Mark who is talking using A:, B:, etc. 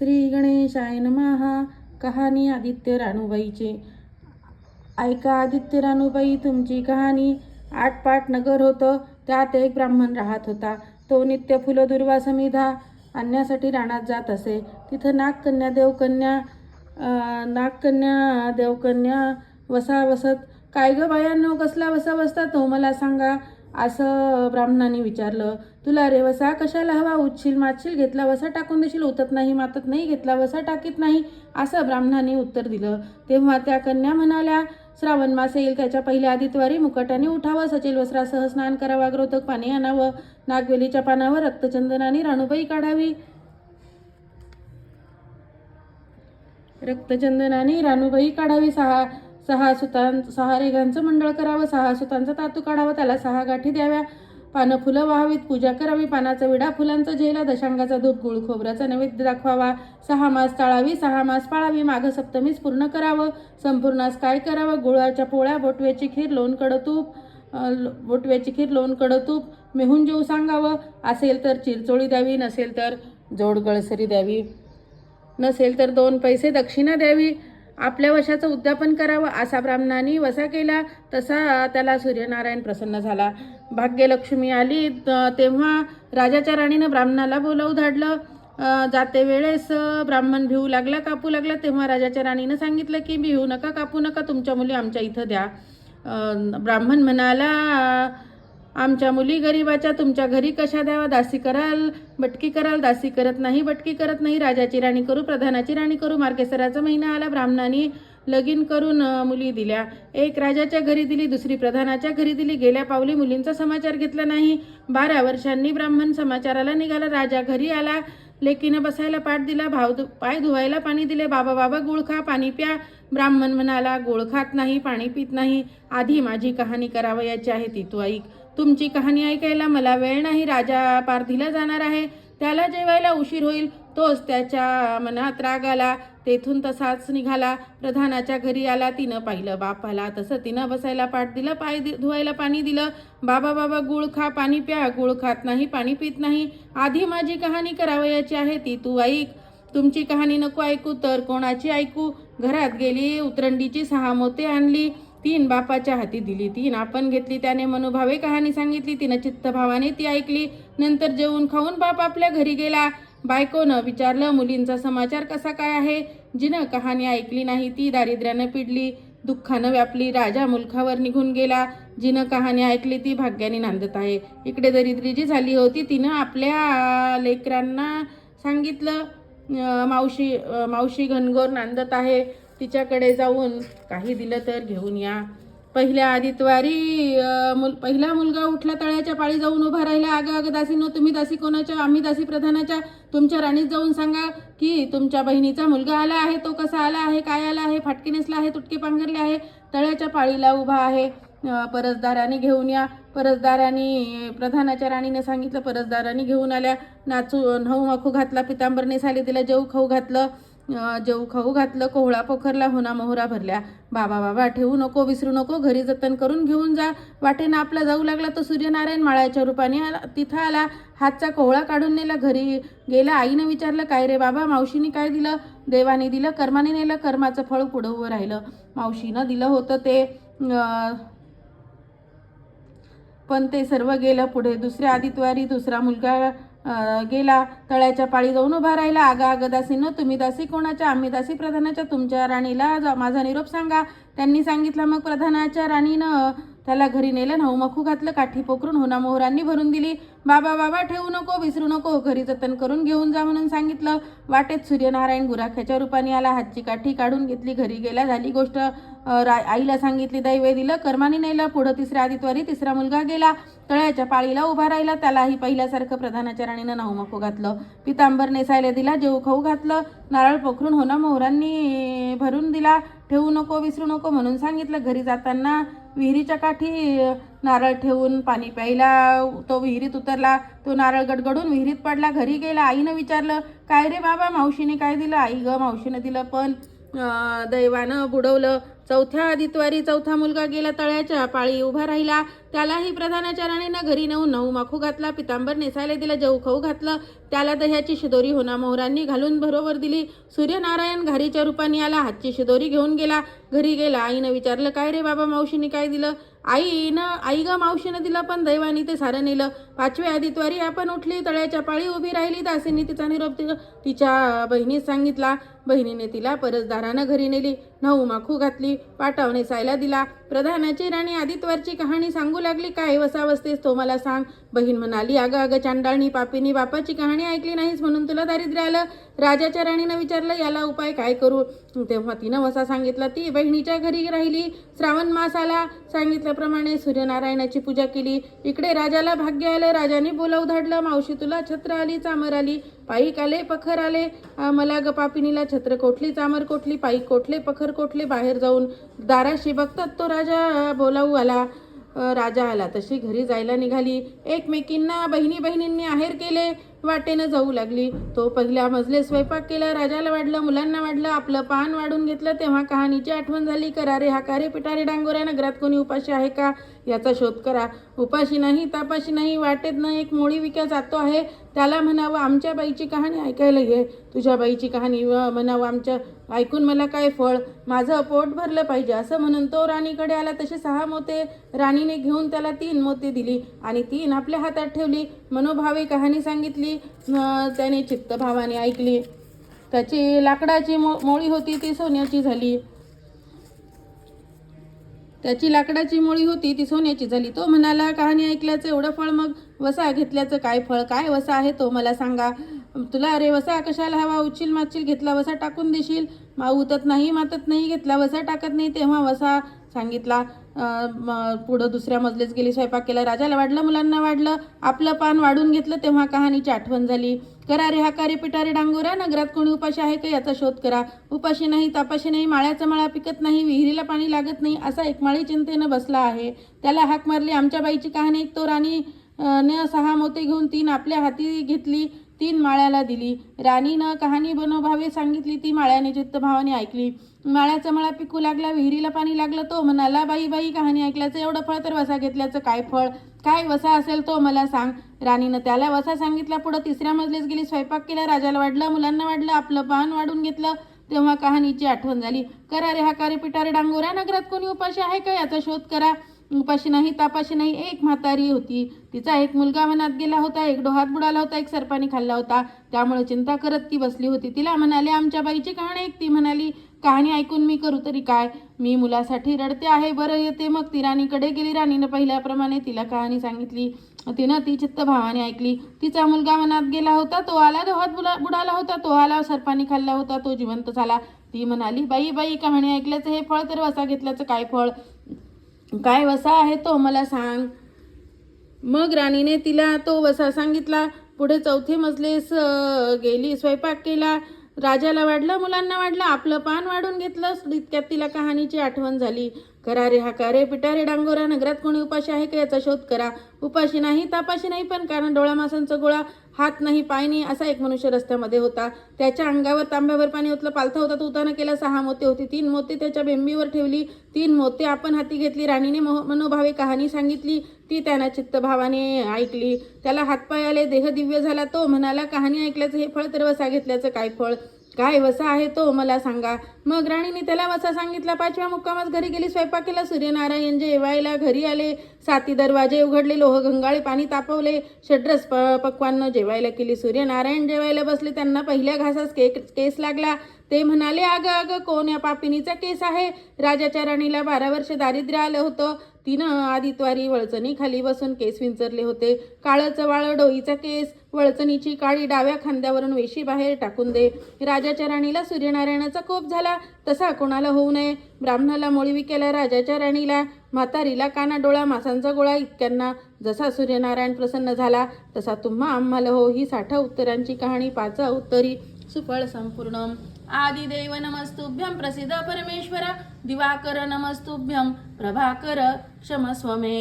A: श्री गणेशाय नमहा कहाणी आदित्य रानूबाईची ऐका आदित्य रानूबाई तुमची कहाणी आटपाट नगर होतं त्यात एक ब्राह्मण राहत होता. तो नित्य फुलं दुर्वा समिधा आणण्यासाठी रानात जात असे. तिथं नागकन्या देवकन्या नागकन्या देवकन्या वसा वसत काय गं बायांनो कसला वसा बसता तो? मला सांगा. असं ब्राह्मणाने विचारलं तुला रे वसा कशाला हवा? उच्छील मातशील घेतला वसा टाकून देशील? उतत नाही मातत नाही? घेतला वसा टाकीत नाही? असं ब्राह्मणाने उत्तर दिलं. तेव्हा त्या कन्या म्हणाल्या श्रावण मास येईल त्याच्या पहिल्या आदित्यवारी मुकटाने उठावं सचेल वस्त्रासह स्नान करावं अग्रोतक पाणी आणावं नागवेलीच्या पानावर रक्तचंदनाने राणूबाई काढावी. रक्तचंदनाने रानूबाई काढावी सहा सहा सुतां सहा रेघांचं मंडळ करावं सहा सुतांचा तातू काढावा त्याला सहा गाठी द्याव्या. पानं फुलं व्हावीत पूजा करावी पानाचा विडा फुलांचा झेला दशांगाचा धूप गुळ खोबऱ्याचा नैवेद्य दाखवावा. सहा मास टाळावी सहा मास पाळावी माघ सप्तमीस पूर्ण करावं. संपूर्णास काय करावं? गुळाच्या पोळ्या बोटव्याची खीर लोणकडं तूप बोटव्याची खीर लोणकडं तूप मेहून जेऊ सांगावं. असेल तर चिरचोळी द्यावी नसेल तर जोड गळसरी द्यावी. नसेल तर दोन पैसे दक्षिणा द्यावी. आपल्या वशाचं उद्यापन करावं असा ब्राह्मणाने वसा केला तसा त्याला सूर्यनारायण प्रसन्न झाला. भाग्यलक्ष्मी आली तेव्हा राजाच्या राणीनं ब्राह्मणाला बोलावू धाडलं जाते वेळेस ब्राह्मण भिवू लागला कापू लागला तेव्हा राजाच्या राणीनं सांगितलं की भिवू नका कापू नका तुमच्या मुली आमच्या इथं द्या. ब्राह्मण म्हणाला आमच्या मुली गरिबाच्या तुमच्या घरी कशा द्यावा? दासी कराल बटकी कराल दासी करत नाही बटकी करत नाही राजाची राणी करू प्रधानाची राणी करू मार्केसराचा महिना आला ब्राह्मणाने लगीन करून मुली दिल्या. एक राजाच्या घरी दिली दुसरी प्रधानाच्या घरी दिली. गेल्या पावली मुलींचा समाचार घेतला नाही. बारा वर्षांनी ब्राह्मण समाचाराला निघाला राजा घरी आला लेकीनं बसायला पाठ दिला भाव धु पाय धुवायला पाणी दिले. बाबा बाबा गुळ खा पाणी प्या. ब्राह्मण म्हणाला गुळ खात नाही पाणी पित नाही. आधी माझी कहाणी करावयाची आहे ती तू ऐक. तुमची कहाणी ऐकायला मला वेळ नाही राजा पारधीला जाणार आहे. त्याला जेवायला उशीर होईल तोच त्याच्या मनात राग आला. तेथून तसाच निघाला. प्रधानाच्या घरी आला. तिनं पाहिलं बापाला. तसं तिनं बसायला पाठ दिलं पाय दि- धुवायला पाणी दिलं. बाबा बाबा गुळ खा पाणी प्या. गुळ खात नाही पाणी पित नाही. आधी माझी कहाणी करावयाची आहे ती तू ऐक. तुमची कहाणी नको ऐकू तर कोणाची ऐकू? घरात गेली उतरंडीची सहा मोते आणली. तीन बापाच्या हाती दिली. तीन आपण घेतली त्याने मनोभावे कहाणी सांगितली तिनं चित्तभावाने ती ऐकली. नंतर जेवून खाऊन बाप आपल्या घरी गेला. बायकोनं विचारलं मुलींचा समाचार कसा काय आहे? जिनं कहाणी ऐकली नाही ती दारिद्र्यानं पिडली. दुःखानं व्यापली. राजा मुलखावर निघून गेला. जिनं कहाणी ऐकली ती भाग्याने नांदत आहे. इकडे दरिद्री जी झाली होती तिनं आपल्या लेकरांना सांगितलं मावशी मावशी घनघोर नांदत आहे. तिच्याकडे जाऊन काही दिलं तर घेऊन या. पहिल्या आदितवारी मुल पहिला मुलगा उठला तळ्याच्या पाळी जाऊन उभा राहिला. अगं अगं दासीनो तुम्ही दासी कोणाच्या? आम्ही दासी प्रधानाच्या. तुमच्या राणीत जाऊन सांगा की तुमच्या बहिणीचा मुलगा आला आहे. तो कसा आला आहे? काय आला आहे? फाटकी नेसला आहे? तुटके पांघरले आहे? तळ्याच्या पाळीला उभा आहे. परसदाराने घेऊन या. परसदाराने प्रधानाच्या राणीने सांगितलं परसदाराने घेऊन आल्या. नाचू नऊ मखू घातला. पितांबरने साली तिला जेऊ खाऊ घातलं. जेऊ खाऊ घातलं कोहळा पोखरला होना मोहरा भरल्या. बाबा बाबा ठेवू नको विसरू नको घरी जतन करून घेऊन जा. वाटेनं आपला जाऊ लागला तो सूर्यनारायण माळ्याच्या रूपाने आला तिथं आला. हातचा कोहळा काढून नेला घरी गेला. आईनं विचारलं काय रे बाबा मावशीने काय दिलं? देवाने दिलं कर्माने नेलं कर्माचं फळ पुढं उभं राहिलं. मावशीनं दिलं होतं ते पण ते सर्व गेलं पुढे. दुसऱ्या आदितवारी दुसरा मुलगा गेला तळ्याच्या पाळी जाऊन उभा राहिला. आगा आग दासीनं तुम्ही दासी कोणाच्या? आम्ही दासी प्रधानाच्या. तुमच्या राणीला जा- माझा निरोप सांगा. त्यांनी सांगितलं मग प्रधानाच्या राणीनं त्याला घरी नेलं नवमखू घातलं काठी पोकरून होना मोहरांनी भरून दिली. बाबा बाबा ठेवू नको विसरू नको घरी जतन करून घेऊन जा म्हणून सांगितलं. वाटेत सूर्यनारायण गुराख्याच्या रूपाने आला हातची काठी काढून घेतली घरी गेला झाली गोष्ट. आईला सांगितली दैवे दिलं कर्माने नेलं पुढं तिसऱ्या आदितवारी तिसरा मुलगा गेला. तळ्याच्या पाळीला उभा राहिला त्यालाही पहिल्यासारखं प्रधानाच्या राणीनं नवमखू घातलं. पितांबर नेसायला दिला जेऊ खाऊ घातलं नारळ पोखरून होना मोहरांनी भरून दिला. ठेवू नको विसरू नको म्हणून सांगितलं. घरी जाताना विहिरीच्या काठी नारळ ठेवून पाणी प्यायला तो विहिरीत उतरला तो नारळ गडगडून विहिरीत पडला घरी गेला आईनं विचारलं काय रे बाबा मावशीने काय दिलं? आई ग मावशीनं दिलं पण दैवानं बुडवलं चौथ्या आदित्वारी चौथा मुलगा गेला तळ्याच्या पाळी उभा राहिला. त्यालाही प्रधानाचार्याने घरी नेऊन नऊ माखू घातला पितांबर नेसायला दिला जऊ खाऊ घातलं. त्याला दह्याची शिदोरी होना मोहरांनी घालून बरोबर दिली. सूर्यनारायण घारीच्या रूपाने आला हातची शिदोरी घेऊन गेला. घरी गेला आईनं विचारलं काय रे बाबा मावशीने काय दिलं? आईनं आई ग मावशीनं दिलं पण दैवानी ते सारं नेलं. पाचव्या आदित्वारी आपण उठली तळ्याच्या पाळी उभी राहिली दासींनी तिचा निरोप ति- तिच्या बहिणीस सांगितला बहिणीने तिला परसदारानं घरी नेली. नऊ माखू घातली. पाटावणे सायला दिला. प्रधानाची राणी आदित्यवरची कहाणी सांगू लागली. काय वसावस्तेस तो मला सांग. बहीण म्हणाली अगं अगं चांडाळणी पापीनी बापाची कहाणी ऐकली नाहीस म्हणून तुला दारिद्र्य आलं. राजाच्या राणीनं विचारलं याला उपाय काय करू? तेव्हा तिनं वसा सांगितला ती बहिणीच्या घरी राहिली. श्रावण मास आला. सांगितल्याप्रमाणे सूर्यनारायणाची पूजा केली. इकडे राजाला भाग्य आलं. राजाने बोलाव धाडलं मावशी तुला छत्र आली चामर आली. पायिक आले पखर आले. मला ग पापिनीला छत्र कोठली चामर कोठली पायी कोठले पखर कोठले बाहेर जाऊन दाराशी बघतात तो राजा बोलावू आला राजा आला. तशी घरी जायला निघाली. एकमेकींना बहिणी बहिणींनी आहेर केले वाटेनं जाऊ लागली. तो पहिल्या मजले स्वयंपाक केला राजाला वाढलं मुलांना वाढलं आपलं पान वाढून घेतलं. तेव्हा कहाणीची आठवण झाली करारे हाकारे पिटारे डांगोऱ्या नगरात कोणी उपाशी आहे का? याचा शोध करा. उपाशी नाही तापाशी नाही वाटेत ना एक मोळी विका जातो आहे. त्याला म्हणावं आमच्या बाईची कहाणी ऐकायला घे. तुझ्या बाईची कहाणी व म्हणावं आमच्या ऐकून मला काय फळ? माझं पोट भरलं पाहिजे. असं म्हणून तो राणीकडे आला. तसे सहा मोते राणीने घेऊन त्याला तीन मोते दिली आणि तीन आपल्या हातात ठेवली. मनोभावे कहाणी सांगितली. त्याने चित्तभावाने ऐकली. त्याची लाकडाची मो मोळी होती ती सोन्याची झाली. त्याची लाकडाची मोळी होती ती सोन्याची झाली. तो म्हणाला कहाणी ऐकल्याचं एवढं फळ मग? वसा घेतल्याचं काय फळ? काय वसा आहे तो? मला सांगा. तुला अरे वसा कशाला हवा? उचील माचील घेतला वसा टाकून देशील? मा उतत नाही मातत नाही घेतला वसा टाकत नाही तेव्हा वसा सांगितला. पुढं दुसऱ्या मजलेच गेली स्वयंपाक केला राजाला वाढलं मुलांना वाढलं आपलं पान वाढून घेतलं तेव्हा कहाणीची आठवण झाली. करा रे हाकारे पिटारे डांगोरा नगरात कोणी उपाशी आहे का याचा शोध करा. उपाशी नाही तापाशी नाही माळ्याचा माळा पिकत नाही विहिरीला पाणी लागत नाही असा एक माळी चिंतेनं बसला आहे. त्याला हाक मारली आमच्या बाईची कहाणी एक तो राणी न सहा मोते घेऊन तीन आपल्या हाती घेतली तीन माळ्याला दिली. राणीनं कहाणी बनोभावे सांगितली ती माळ्याने चित्तभावाने ऐकली. माळ्याचा मळा पिकू लागला विहिरीला पाणी लागलं तो म्हणाला बाई बाई कहाणी ऐकल्याचं एवढं फळ तर वसा घेतल्याचं काय फळ? काय वसा असेल तो मला सांग. राणीनं त्याला वसा सांगितला पुढं तिसऱ्या मजलीस गेली स्वयंपाक केला राजाला वाढलं मुलांना वाढलं आपलं पान वाढून घेतलं. तेव्हा कहाणीची आठवण झाली. करा रे हा कारे पिटारे डांगोऱ्या नगरात कोणी उपाशी आहे का? याचा शोध करा. उपाशी नाही तापाशी नाही एक म्हातारी होती. तिचा एक मुलगा मनात गेला होता एक डोहात बुडाला होता एक सरपाने खाल्ला होता. त्यामुळे चिंता करत ती बसली होती. तिला म्हणाले आमच्या बाईची कहाणी एक ती म्हणाली कहाणी ऐकून मी करू तरी काय? मी मुलासाठी रडते आहे बरं येते मग. ती राणीकडे गेली. राणीनं पहिल्याप्रमाणे तिला कहाणी सांगितली. तिनं ती चित्त भावाने ऐकली. तिचा मुलगा मनात गेला होता तो आला डोहात बुला बुडाला होता तो आला सरपाने खाल्ला होता तो जिवंत झाला. ती म्हणाली बाई बाई कहाणी ऐकल्याचं हे फळ तर वसा घेतल्याचं काय फळ? काय वसा आहे तो मला सांग. मग राणीने तिला तो वसा सांगितला पुढे चौथे मजलेस गेली स्वयंपाक केला. राजाला वाढलं मुलांना वाढलं आपलं पान वाढून घेतलं. इतक्यात तिला कहाणीची आठवण झाली. करा रे हाका रे पिटारे डांगोरा नगरात कोणी उपाशी आहे का याचा शोध करा. उपाशी नाही तापाशी नाही पण कारण डोळा मासांचा गोळा हात नाही पाय नाही असा एक मनुष्य रस्त्यामध्ये होता. त्याच्या अंगावर तांब्यावर पाणी ओतलं पालथा होता तो उताना केला सहा मोते होती तीन मोते त्याच्या बेंबीवर ठेवली तीन मोते आपण हाती घेतली राणीने मोह मनोभावे कहाणी सांगितली ती त्यानं चित्तभावाने ऐकली. त्याला हातपाय आले देह दिव्य झाला तो म्हणाला कहाणी ऐकल्याचं हे फळ तर वसा घेतल्याचं काय फळ? काय वसा आहे तो मला सांगा. मग राणीने त्याला वसा सांगितला. पाचव्या मुक्कामात घरी गेली स्वयंपाक केला. सूर्यनारायण जेवायला घरी आले साती दरवाजे उघडले लोह गंगाळे पाणी तापवले. षड्रस प पक्वांना जेवायला केली. सूर्यनारायण जेवायला बसले. त्यांना पहिल्या घासास केक केस लागला. ते म्हणाले अगं अगं कोण या पापिनीचा केस आहे? राजाच्या राणीला बारा वर्ष दारिद्र्य आलं होतं. तिनं आदित्वारी वळचणी खाली बसून केस विंचरले होते. काळचं वाळं डोईचा केस. वळचणीची काळी डाव्या खांद्यावरून वेशी बाहेर टाकून दे. राजाच्या राणीला सूर्यनारायणाचा कोप झाला. तसा कोणाला होऊ नये. ब्राह्मणाला मोळी विकेला राजाच्या राणीला. म्हातारीला काना डोळा मासांचा गोळा इतक्यांना. जसा सूर्यनारायण प्रसन्न झाला तसा तुम्हा आम्हाला हो. ही साठा उत्तरांची कहाणी पाचा उत्तरी. सुफळ संपूर्ण. आदिदेव नमस्तुभ्यं प्रसिद्ध परमेश्वर दिवाकर नमस्तुभ्यं प्रभाकर क्षमस्वमे